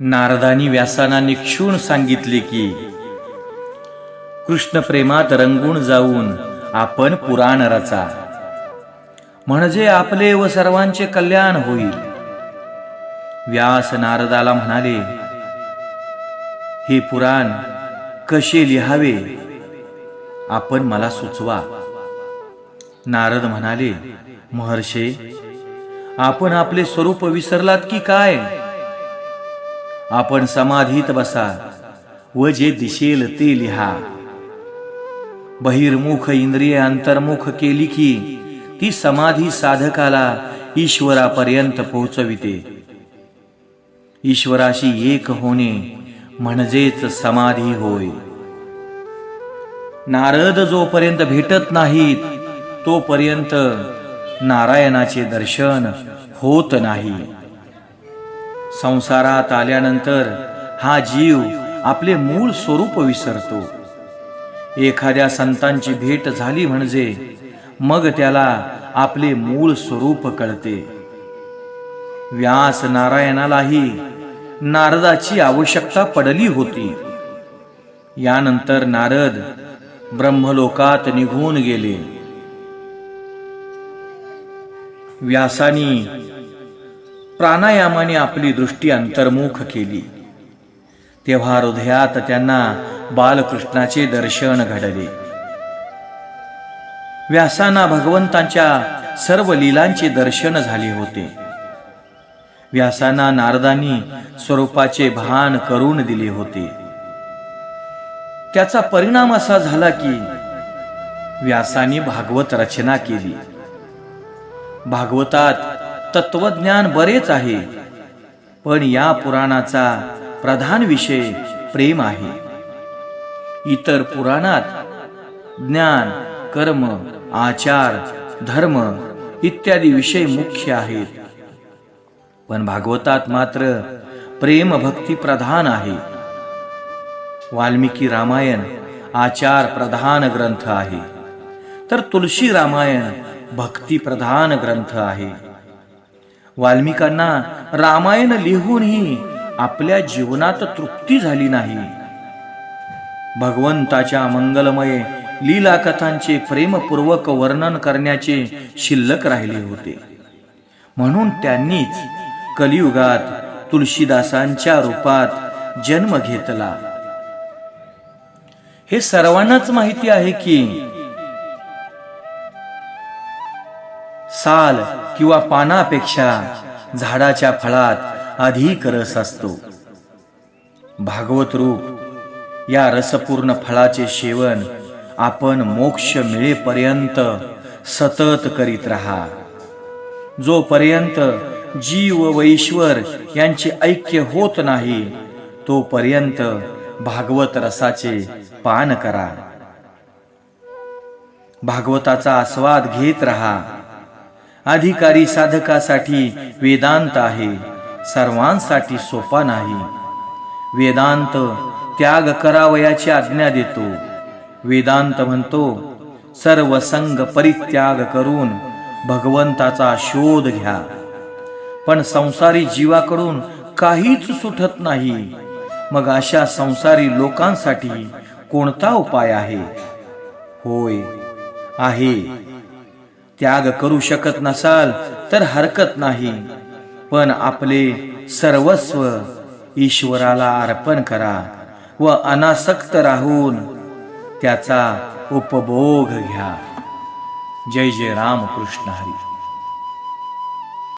नारदानी व्यासांना निक्षून सांगितले की कृष्ण प्रेमात रंगून जाऊन आपण पुराण रचा. म्हणजे आपले व सर्वांचे कल्याण होईल. व्यास नारदाला म्हणाले हे पुराण कसे लिहावे? आपण मला सुचवा. नारद म्हणाले महर्षे आपण आपले स्वरूप विसरलात की काय? आपण समाधीत बसा. व जे दिसेल ते लिहा. बहिर्मुख इंद्रिय अंतर्मुख केली की ती समाधी साधकाला ईश्वरापर्यंत पोहोचविते ईश्वराशी एक होणे म्हणजेच समाधी होय. नारद जोपर्यंत भेटत नाहीत तोपर्यंत नारायणाचे दर्शन होत नाही. संसारात आल्यानंतर हा जीव आपले मूळ स्वरूप विसरतो. एखाद्या संतांची भेट झाली म्हणजे मग त्याला आपले मूळ स्वरूप कळते. व्यास नारायणालाही नारदाची आवश्यकता पडली होती. यानंतर नारद ब्रह्मलोकात निघून गेले. व्यासानी प्राणायामाने आपली दृष्टी अंतर्मुख केली. तेव्हा हृदयात त्यांना बालकृष्णाचे दर्शन घडले. व्यासांना भगवंतांच्या सर्व लीलांचे दर्शन झाले होते. व्यासांना नारदांनी स्वरूपाचे भान करून दिले होते. त्याचा परिणाम असा झाला की व्यासाने भागवत रचना केली. भागवतात तत्वज्ञान बरेच आहे पण या पुराणाचा प्रधान विषय प्रेम आहे. इतर पुराणात ज्ञान कर्म आचार धर्म इत्यादी विषय मुख्य आहेत. पण भागवतात मात्र प्रेम भक्ती प्रधान आहे. वाल्मिकी रामायण आचार प्रधान ग्रंथ आहे. तर तुलसी रामायण भक्ती प्रधान ग्रंथ आहे. वाल्मिकांना रामायण लिहूनही आपल्या जीवनात तृप्ती झाली नाही. भगवंताच्या मंगलमय लीला कथांचे प्रेमपूर्वक वर्णन करण्याचे शिल्लक राहिले होते. म्हणून त्यांनीच कलियुगात तुलसीदासांच्या रूपात जन्म घेतला. हे सर्वांनाच माहिती आहे की साल किंवा पानापेक्षा झाडाच्या फळात अधिक रस असतो. भागवत रूप या रसपूर्ण फळाचे सेवन आपण मोक्ष मिळेपर्यंत सतत करीत राहा. जोपर्यंत जीव व ईश्वर यांचे ऐक्य होत नाही तोपर्यंत भागवत रसाचे पान करा. भागवताचा आस्वाद घेत राहा. अधिकारी साधकासाठी वेदांत आहे. सर्वांसाठी सोपा नाही. वेदांत त्याग करावयाची आज्ञा देतो. वेदांत म्हणतो सर्व संग परित्याग करून भगवंताचा शोध घ्या. पण संसारी जीवाकडून काहीच सुटत नाही. मग अशा संसारी लोकांसाठी कोणता उपाय आहे? होय आहे. त्याग करू शकत नसाल तर हरकत नाही. पण आपले सर्वस्व ईश्वराला अर्पण करा व अनासक्त राहून त्याचा उपभोग घ्या. जय जय राम कृष्ण हरी.